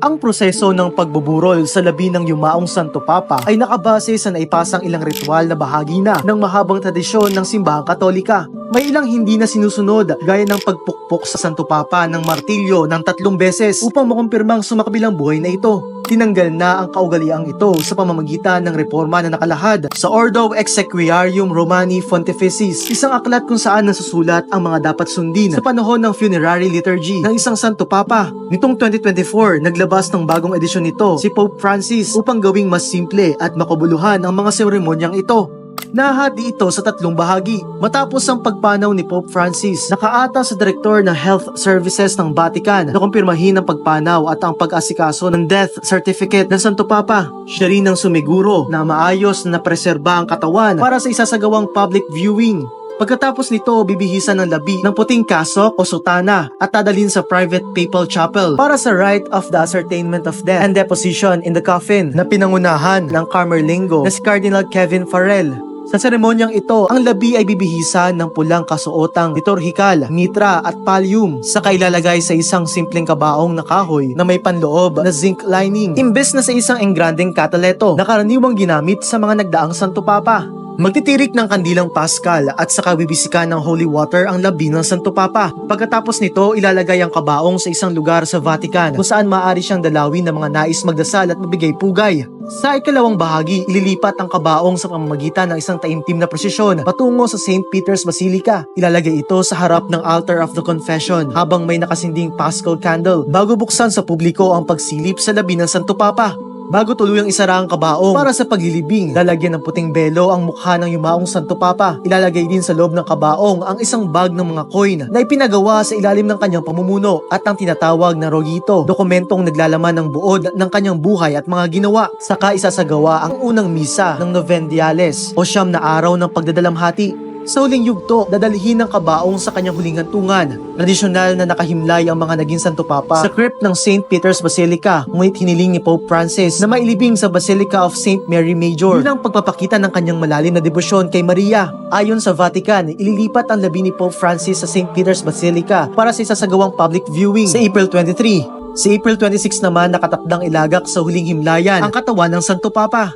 Ang proseso ng pagbuburol sa labi ng yumaong Santo Papa ay nakabase sa naipasang ilang ritual na bahagi na ng mahabang tradisyon ng simbahang katolika. May ilang hindi na sinusunod gaya ng pagpukpok sa Santo Papa ng martilyo ng tatlong beses upang makumpirmang sumakabilang buhay na ito. Tinanggal na ang kaugaliang ito sa pamamagitan ng reforma na nakalahad sa Ordo Exequiarum Romani Pontificis, isang aklat kung saan nasusulat ang mga dapat sundin sa panahon ng funerary liturgy ng isang Santo Papa. Nitong 2024, naglabas ng bagong edisyon nito si Pope Francis upang gawing mas simple at makabuluhan ang mga seremonyang ito. Nahati ito sa tatlong bahagi. Matapos ang pagpanaw ni Pope Francis, nakaata sa direktor ng Health Services ng Vatican na kumpirmahin ang pagpanaw at ang pag-asikaso ng death certificate ng Santo Papa. Siya rin ang sumiguro na maayos na napreserba ang katawan para sa isasagawang public viewing. Pagkatapos nito, bibihisan ng labi ng puting kasok o sutana at dadalhin sa private papal chapel para sa rite of the ascertainment of death and deposition in the coffin na pinangunahan ng Carmerlingo na si Cardinal Kevin Farrell. Sa seremonyang ito, ang labi ay bibihisan ng pulang kasuotang liturhikal, mitra at pallium sa kailalagay sa isang simpleng kabaong na kahoy na may panloob na zinc lining imbes na sa isang engrandeng kataleto na karaniwang ginamit sa mga nagdaang Santo Papa. Magtitirik ng kandilang Pascal at saka bibisikan ng holy water ang labi ng Santo Papa. Pagkatapos nito, ilalagay ang kabaong sa isang lugar sa Vatican kung saan maaari siyang dalawin ng mga nais magdasal at mabigay pugay. Sa ikalawang bahagi, ililipat ang kabaong sa pamamagitan ng isang taimtim na prosesyon patungo sa St. Peter's Basilica. Ilalagay ito sa harap ng Altar of the Confession habang may nakasinding Paschal candle bago buksan sa publiko ang pagsilip sa labi ng Santo Papa. Bago tuluyang isara ang kabaong para sa paglilibing, lalagyan ng puting belo ang mukha ng yumaong Santo Papa. Ilalagay din sa loob ng kabaong ang isang bag ng mga coin na ipinagawa sa ilalim ng kanyang pamumuno at ang tinatawag na rogito, dokumentong naglalaman ng buod ng kanyang buhay at mga ginawa. Saka isasagawa ang unang misa ng Novendiales o siyam na araw ng pagdadalamhati. Sa huling yugto, dadalhin ng kabaong sa kanyang huling hantungan. Tradisyonal na nakahimlay ang mga naging Santo Papa sa crypt ng St. Peter's Basilica, ngunit hiniling ni Pope Francis na mailibing sa Basilica of St. Mary Major bilang pagpapakita ng kanyang malalim na debosyon kay Maria. Ayon sa Vatican, ililipat ang labi ni Pope Francis sa St. Peter's Basilica para sa isasagawang public viewing sa April 23. Sa April 26 naman nakatakdang ilagak sa huling himlayan ang katawan ng Santo Papa.